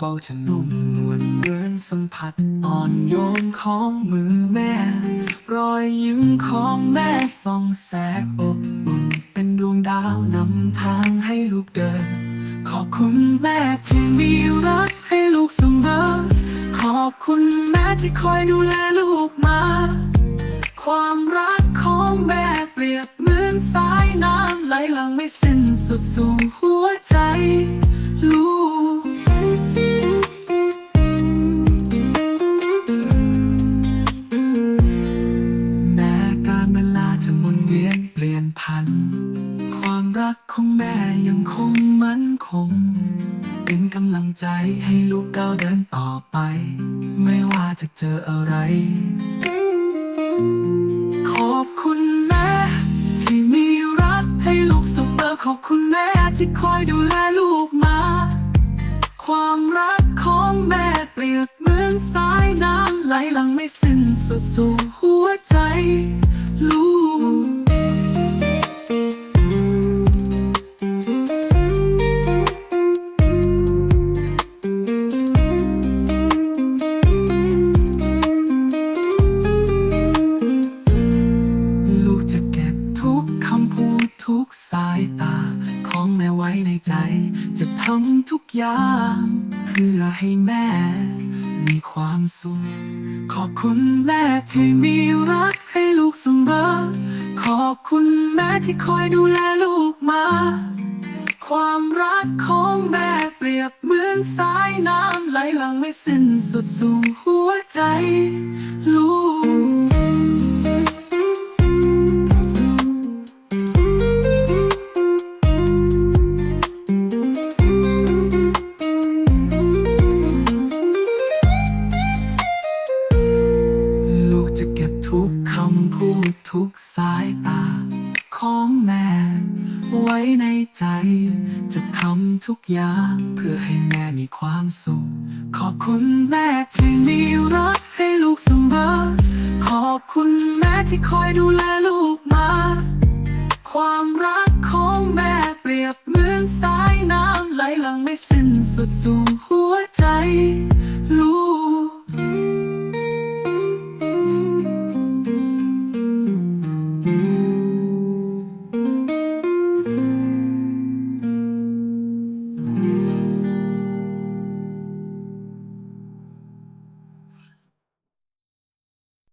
โชยมาเบาจะนุ่มนวลเหมือนสัมผัสอ่อนโยนของมือแม่ รอยยิ้มของแม่ส่องแสงอบอุ่นเป็นดวงดาวนำทางให้ลูกเดิน ขอบคุณแม่ที่มีรักให้ลูกเสมอ ขอบคุณแม่ที่คอยดูแลลูกมา ความรักของแม่เปรียบเหมือนสายน้ำไหลหลังไม่ ยังคงมั่นคง เป็นกำลังใจให้ลูกก้าวเดินต่อไป ไม่ว่าจะเจออะไร ขอบคุณแม่ ที่มีรักให้ลูกเสมอขอบคุณแม่ที่คอยดูแลลูกมา ความรักของแม่เปรียบเหมือนสายน้ำไหลหลังไม่สิ้นสุดสู่หัวใจ ลูก ทำทุกอย่าง เพื่อให้แม่ มีความสุข ขอบคุณแม่ที่มีรักให้ลูกเสมอ ขอบคุณแม่ที่คอยดูแลลูกมา ความรักของแม่เปรียบเหมือนสายน้ำไหลหลังไม่สิ้นสุดสู่หัวใจ ลูก ทุกสายตา ของแม่ ไว้ในใจ จะทำทุกอย่าง เพื่อให้แม่มีความสุข ขอบคุณแม่ที่มีรักให้ลูกเสมอ ขอบคุณแม่ที่คอยดูแลลูกมา ความรัก